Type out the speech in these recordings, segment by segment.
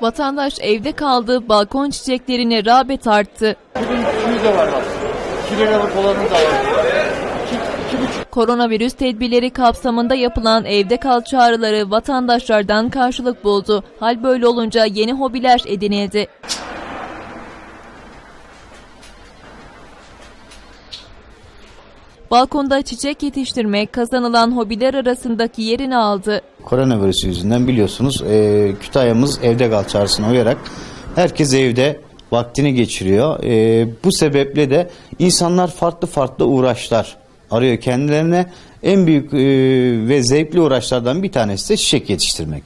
Vatandaş evde kaldı, balkon çiçeklerine rağbet arttı. Bugün suyu da var bak. 2 liralık olanı da var. 2, 2,5 Koronavirüs tedbirleri kapsamında yapılan evde kal çağrıları vatandaşlardan karşılık buldu. Hal böyle olunca yeni hobiler edinildi. Balkonda çiçek yetiştirmek kazanılan hobiler arasındaki yerini aldı. Koronavirüs yüzünden biliyorsunuz e, Kütahya'mız evde kal çağrısına uyarak herkes evde vaktini geçiriyor. E, bu sebeple de insanlar farklı farklı uğraşlar arıyor kendilerine. En büyük e, ve zevkli uğraşlardan bir tanesi de çiçek yetiştirmek.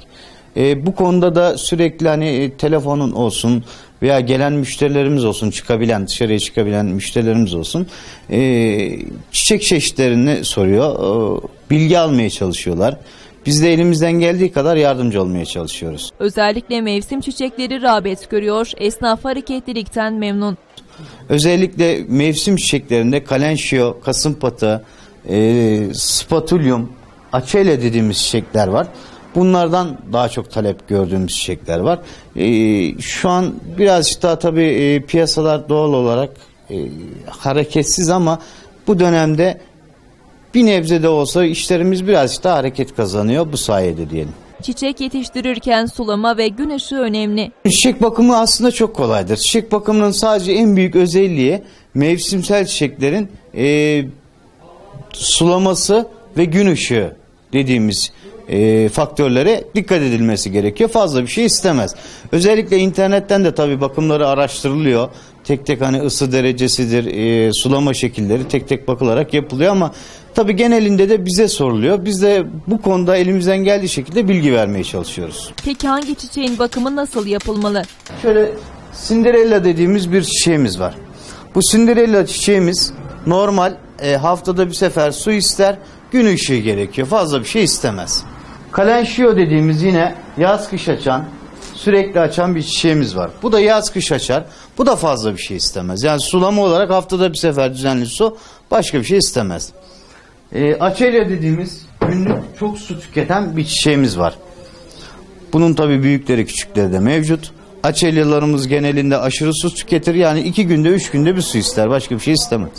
E, bu konuda da sürekli hani e, telefonun olsun veya gelen müşterilerimiz olsun çıkabilen dışarıya çıkabilen müşterilerimiz olsun e, çiçek çeşitlerini soruyor e, bilgi almaya çalışıyorlar. Biz de elimizden geldiği kadar yardımcı olmaya çalışıyoruz. Özellikle mevsim çiçekleri rağbet görüyor. Esnaf hareketlilikten memnun. Özellikle mevsim çiçeklerinde kalenşio, kasımpatı, e, spatulyum, açelya dediğimiz çiçekler var. Bunlardan daha çok talep gördüğümüz çiçekler var. E, şu an birazcık daha tabii e, piyasalar doğal olarak e, hareketsiz ama bu dönemde bir nebze de olsa işlerimiz birazcık daha hareket kazanıyor bu sayede diyelim. Çiçek yetiştirirken sulama ve gün ışığı önemli. Çiçek bakımı aslında çok kolaydır. Çiçek bakımının sadece en büyük özelliği mevsimsel çiçeklerin e, sulaması ve gün ışığı dediğimiz e, faktörlere dikkat edilmesi gerekiyor. Fazla bir şey istemez. Özellikle internetten de tabii bakımları araştırılıyor. Tek tek hani ısı derecesidir, e, sulama şekilleri tek tek bakılarak yapılıyor ama tabii genelinde de bize soruluyor. Biz de bu konuda elimizden geldiği şekilde bilgi vermeye çalışıyoruz. Peki hangi çiçeğin bakımı nasıl yapılmalı? Şöyle Cinderella dediğimiz bir çiçeğimiz var. Bu Cinderella çiçeğimiz normal e, haftada bir sefer su ister, gün ışığı gerekiyor. Fazla bir şey istemez. Kalenşio dediğimiz yine yaz kış açan, sürekli açan bir çiçeğimiz var. Bu da yaz kış açar. Bu da fazla bir şey istemez. Yani sulama olarak haftada bir sefer düzenli su, başka bir şey istemez. E, açelya dediğimiz günlük çok su tüketen bir çiçeğimiz var. Bunun tabi büyükleri küçükleri de mevcut. Açelyalarımız genelinde aşırı su tüketir. Yani iki günde üç günde bir su ister. Başka bir şey istemez.